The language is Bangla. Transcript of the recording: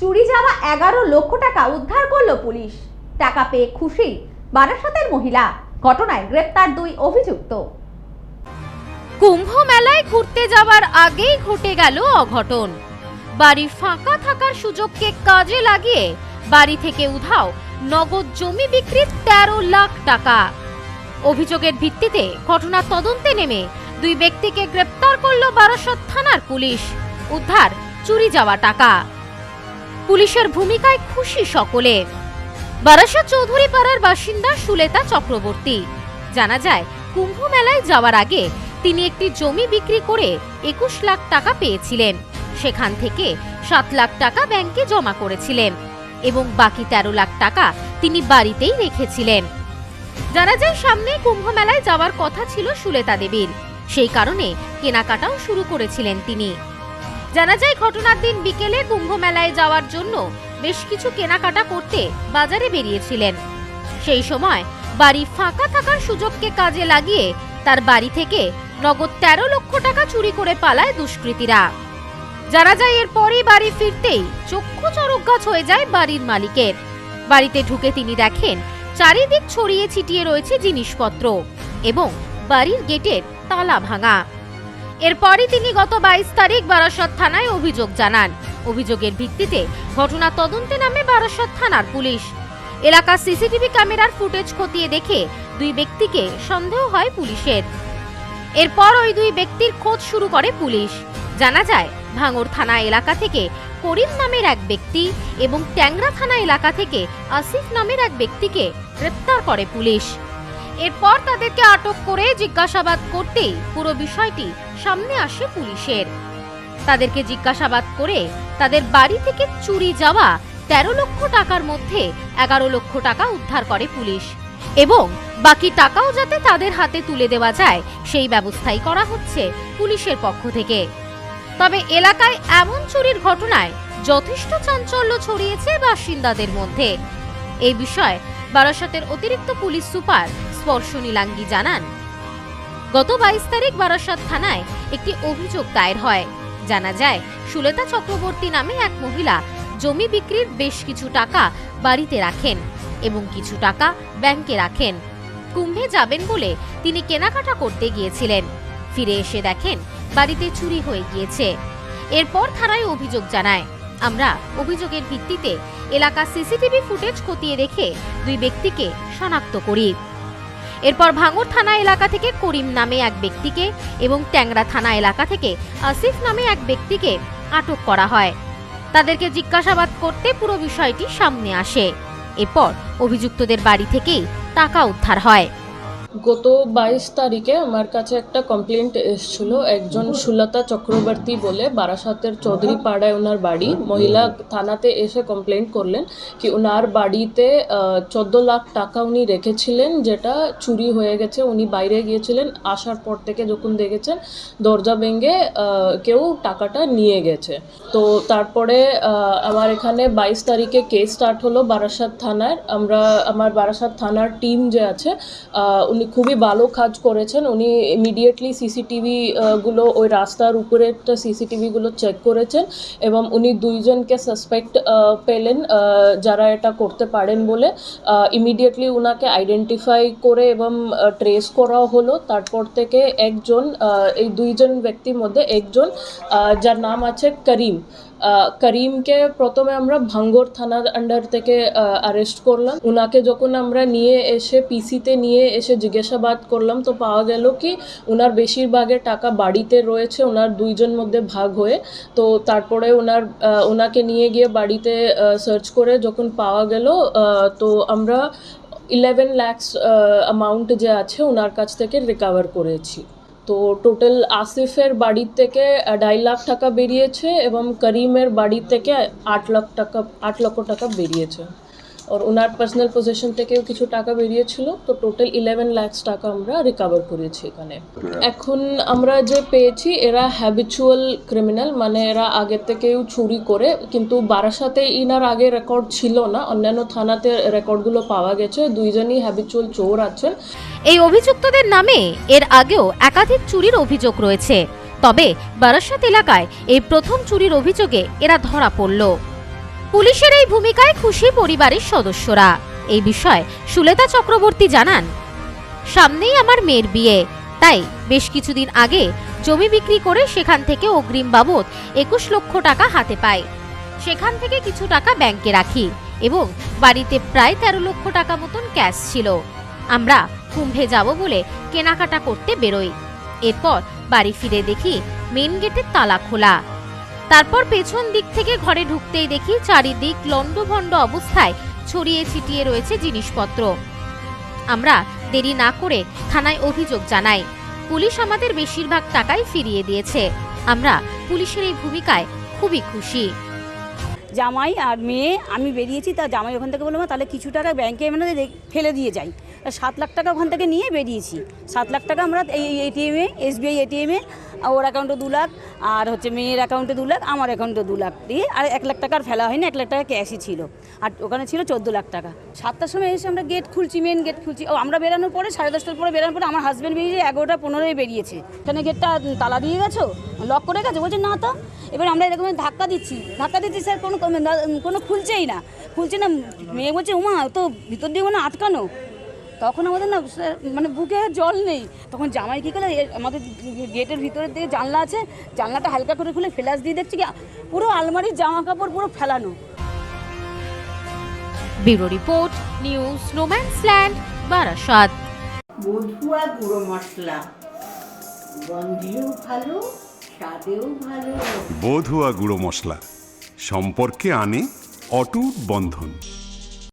চুরি যাওয়া এগারো লক্ষ টাকা উদ্ধার করল পুলিশ। টাকা পেয়ে খুশি বারাসাতের মহিলা। ঘটনায় গ্রেপ্তার দুই অভিযুক্ত। কুম্ভ মেলায় ঘুরতে যাওয়ার আগেই ঘটে গেল অঘটন। বাড়ি ফাঁকা থাকার সুযোগকে কাজে লাগিয়ে বাড়ি থেকে উধাও নগদ জমি বিক্রির তেরো লাখ টাকা। অভিযোগের ভিত্তিতে ঘটনা তদন্তে নেমে দুই ব্যক্তিকে গ্রেপ্তার করল বারাসত থানার পুলিশ। উদ্ধার চুরি যাওয়া টাকা। পুলিশের ভূমিকায় খুশি সকলে। বারাসা চৌধুরী পাড়ার বাসিন্দা সুলেতা চক্রবর্তী। জানা যায় কুম্ভ মেলায় যাওয়ার আগে তিনি একটি জমি বিক্রি করে একুশ লাখ টাকা পেয়েছিলেন। সেখান থেকে সাত লাখ টাকা ব্যাংকে জমা করেছিলেন এবং বাকি তেরো লাখ টাকা তিনি বাড়িতেই রেখেছিলেন। জানা যায়, সামনে কুম্ভ মেলায় যাওয়ার কথা ছিল সুলেতা দেবীর। সেই কারণে কেনাকাটাও শুরু করেছিলেন তিনি। জানা যায় ঘটনার দিন বিকেলে কুম্ভ মেলায় যাওয়ার জন্য বেশ কিছু কেনাকাটা করতে বাজারে বেরিয়েছিলেন। সেই সময় বাড়ি ফাঁকা থাকার সুযোগকে কাজে লাগিয়ে তার বাড়ি থেকে নগদ তেরো লক্ষ টাকা চুরি করে পালায় দুষ্কৃতীরা। জানা যায় এরপরই বাড়ি ফিরতেই চক্ষু চরক গাছ হয়ে যায় বাড়ির মালিকের। বাড়িতে ঢুকে তিনি দেখেন চারিদিক ছড়িয়ে ছিটিয়ে রয়েছে জিনিসপত্র এবং বাড়ির গেটের তালা ভাঙা। এরপরই তিনি গত বাইশ তারিখ বারাসত থানায় অভিযোগ জানান। অভিযোগের ভিত্তিতে ঘটনা তদন্তে নামে বারাসত থানার পুলিশ। এলাকার সিসিটিভি ক্যামেরার ফুটেজ খতিয়ে দেখে দুই ব্যক্তিকে সন্দেহ হয় পুলিশের। এরপর ওই দুই ব্যক্তির খোঁজ শুরু করে পুলিশ। জানা যায়, ভাঙর থানা এলাকা থেকে করিম নামের এক ব্যক্তি এবং ট্যাংরা থানা এলাকা থেকে আসিফ নামের এক ব্যক্তিকে গ্রেপ্তার করে পুলিশ। এরপর তাদেরকে আটক করে জিজ্ঞাসাবাদ করতেই পুরো বিষয়টি সামনে আসে পুলিশের। তাদেরকে জিজ্ঞাসাবাদ করে তাদের বাড়ি থেকে চুরি যাওয়া তেরো লক্ষ টাকার মধ্যে এগারো লক্ষ টাকা উদ্ধার করে পুলিশ এবং বাকি টাকাও যাতে তাদের হাতে তুলে দেওয়া যায়, সেই ব্যবস্থাই করা হচ্ছে পুলিশের পক্ষ থেকে। তবে এলাকায় এমন চুরির ঘটনায় যথেষ্ট চাঞ্চল্য ছড়িয়েছে বাসিন্দাদের মধ্যে। এই বিষয়ে বারাসতের অতিরিক্ত পুলিশ সুপার স্পর্শ নীলাঙ্গি জানান। গত বাইশ তারিখ বারাসত থানায় একটি অভিযোগ দায়ের হয়। জানা যায়, সুলেতা চক্রবর্তী নামে এক মহিলা জমি বিক্রির বেশ কিছু টাকা বাড়িতে রাখেন এবং কিছু টাকা ব্যাংকে রাখেন। কুম্ভে যাবেন বলে তিনি কেনাকাটা করতে গিয়েছিলেন। ফিরে এসে দেখেন, বাড়িতে চুরি হয়ে গিয়েছে। এরপর থানায় অভিযোগ জানায়। আমরা অভিযোগের ভিত্তিতে এলাকা সিসিটিভি ফুটেজ খতিয়ে দেখে দুই ব্যক্তিকে শনাক্ত করি। এরপর ভাঙর থানা এলাকা থেকে করিম নামে এক ব্যক্তিকে এবং ট্যাংরা থানা এলাকা থেকে আসিফ নামে এক ব্যক্তিকে আটক করা হয়। তাদেরকে জিজ্ঞাসাবাদ করতে পুরো বিষয়টি সামনে আসে। এরপর অভিযুক্তদের বাড়ি থেকেই টাকা উদ্ধার হয়। গত বাইশ তারিখে আমার কাছে একটা কমপ্লেন্ট এসেছিল। একজন সুলতা চক্রবর্তী বলে বারাসাতের চৌধুরী পাড়ায় ওনার বাড়ি। মহিলা থানাতে এসে কমপ্লেন্ট করলেন কি ওনার বাড়িতে চোদ্দ লাখ টাকা উনি রেখেছিলেন, যেটা চুরি হয়ে গেছে। উনি বাইরে গিয়েছিলেন, আসার পর থেকে যখন দেখেছেন, দরজা ভেঙে কেউ টাকাটা নিয়ে গেছে। তো তারপরে আমার এখানে বাইশ তারিখে কেস স্টার্ট হলো বারাসাত থানার। আমরা, আমার বারাসাত থানার টিম যে আছে উনি খুবই ভালো কাজ করেছেন। উনি ইমিডিয়েটলি সিসিটিভি গুলো ওই রাস্তার উপরে একটা সিসিটিভি গুলো চেক করেছেন এবং উনি দুইজনকে সাসপেক্ট পেলেন যারা এটা করতে পারেন বলে। ইমিডিয়েটলি ওনাকে আইডেন্টিফাই করে এবং ট্রেস করা হলো। তারপর থেকে একজন এই দুইজন ব্যক্তির মধ্যে একজন যার নাম আছে করিম। করিমকে প্রথমে আমরা ভাঙ্গর থানার আন্ডার থেকে অ্যারেস্ট করলাম। ওনাকে যখন আমরা নিয়ে এসে পিসিতে নিয়ে এসে জিজ্ঞাসাবাদ করলাম, তো পাওয়া গেল কি ওনার বেশিরভাগের টাকা বাড়িতে রয়েছে ওনার দুইজন মধ্যে ভাগ হয়ে। তো তারপরে ওনার ওনাকে নিয়ে গিয়ে বাড়িতে সার্চ করে যখন পাওয়া গেল তো আমরা ইলেভেন ল্যাক্স অ্যামাউন্ট যে আছে ওনার কাছ থেকে রিকভার করেছি। তো টোটাল আসিফের বাড়ির থেকে আড়াই লাখ টাকা বেরিয়েছে এবং করিমের বাড়ি থেকে আট লাখ টাকা, আট লক্ষ টাকা বেরিয়েছে। আর ওনার পার্সোনাল পজিশন থেকেও কিছু টাকা বেরিয়েছিল, তো টোটাল ইলেভেন ল্যাক্স টাকা আমরা রিকভার করেছি এখানে। এখন আমরা যে পেয়েছি, এরা হ্যাবিচুয়াল ক্রিমিনাল মানে এরা আগের থেকেও চুরি করে, কিন্তু বারাসাতে ইনার আগে রেকর্ড ছিল না। অন্যান্য থানাতে রেকর্ডগুলো পাওয়া গেছে, দুইজনই হ্যাবিচুয়াল চোর আছেন। এই অভিযুক্তদের নামে এর আগেও একাধিক চুরির অভিযোগ রয়েছে। তবে বারাসাত এলাকায় এই প্রথম চুরির অভিযোগে এরা ধরা পড়ল। পুলিশের এই ভূমিকায় খুশি পরিবারের সদস্যরা। এই বিষয়ে সুলেতা চক্রবর্তী জানান, সামনেই আমার মেয়ের বিয়ে। তাই বেশ কিছুদিন আগে জমি বিক্রি করে সেখান থেকে অগ্রিম বাবদ একুশ লক্ষ টাকা হাতে পাই। সেখান থেকে কিছু টাকা ব্যাংকে রাখি এবং বাড়িতে প্রায় তেরো লক্ষ টাকা মতন ক্যাশ ছিল। আমরা কুম্ভে যাব বলে কেনাকাটা করতে বেরোই। এরপর বাড়ি ফিরে দেখি মেন গেটের তালা খোলা। তারপর পেছন দিক থেকে ঘরে ঢুকতেই দেখি চারিদিক লণ্ডভণ্ড অবস্থায় ছড়িয়ে ছিটিয়ে রয়েছে জিনিসপত্র। আমরা দেরি না করে থানায় অভিযোগ জানাই। পুলিশ আমাদের বেশিরভাগ টাকাই ফিরিয়ে দিয়েছে। আমরা পুলিশের এই ভূমিকায় খুবই খুশি। জামাই আর মেয়ে, আমি বেরিয়েছি, তা জামাই ওখান থেকে বললাম তাহলে কিছু টাকা ব্যাংকে মানে ফেলে দিয়ে তা সাত লাখ টাকা ওখান থেকে নিয়ে বেরিয়েছি। সাত লাখ টাকা আমরা এই এটিএমে এসবিআই এটিএমে ওর অ্যাকাউন্টে দু লাখ, আর হচ্ছে মেয়ের অ্যাকাউন্টে দু লাখ, আমার অ্যাকাউন্টে দু লাখ দিয়ে, আর এক লাখ টাকার ফেলা হয়নি, এক লাখ টাকা ক্যাশই ছিল। আর ওখানে ছিল চোদ্দ লাখ টাকা। সাতটার সময় এসে আমরা গেট খুলছি মেন গেট খুলছি। ও, আমরা বেরানোর পরে, সাড়ে দশটার পরে বেরানোর পরে আমার হাজব্যান্ড বেরিয়ে এগারোটা পনেরোই বেরিয়েছে। এখানে গেটটা তালা দিয়ে গেছো? লক করে গেছে? বলছে, না তো। এবার আমরা এরকম ধাক্কা দিচ্ছি। ধাক্কা দিচ্ছি, স্যার, কোনো কোনো খুলছেই না। খুলছে না, মেয়ে বলছে, উমা, তো ভিতর দিয়ে মানে আটকানো? তখন আমাদের না মানে বুকে জল নেই। তখন জামাই কী করে আমাদের গেটের ভিতরের দিকে জানলা আছে জানলাটা হালকা করে খুলে ফ্ল্যাশ দিয়ে দেখছি কি পুরো আলমারির জামা কাপড় পুরো ফেলানো। ব্যুরো রিপোর্ট নিউজ স্নোম্যান্সল্যান্ড বারাসাত। বধুয়া গুঁড়ো মশলা। গন্ধেও ভালো স্বাদেও ভালো। বধুয়া গুঁড়ো মশলা। সম্পর্কে আনে অটুট বন্ধন।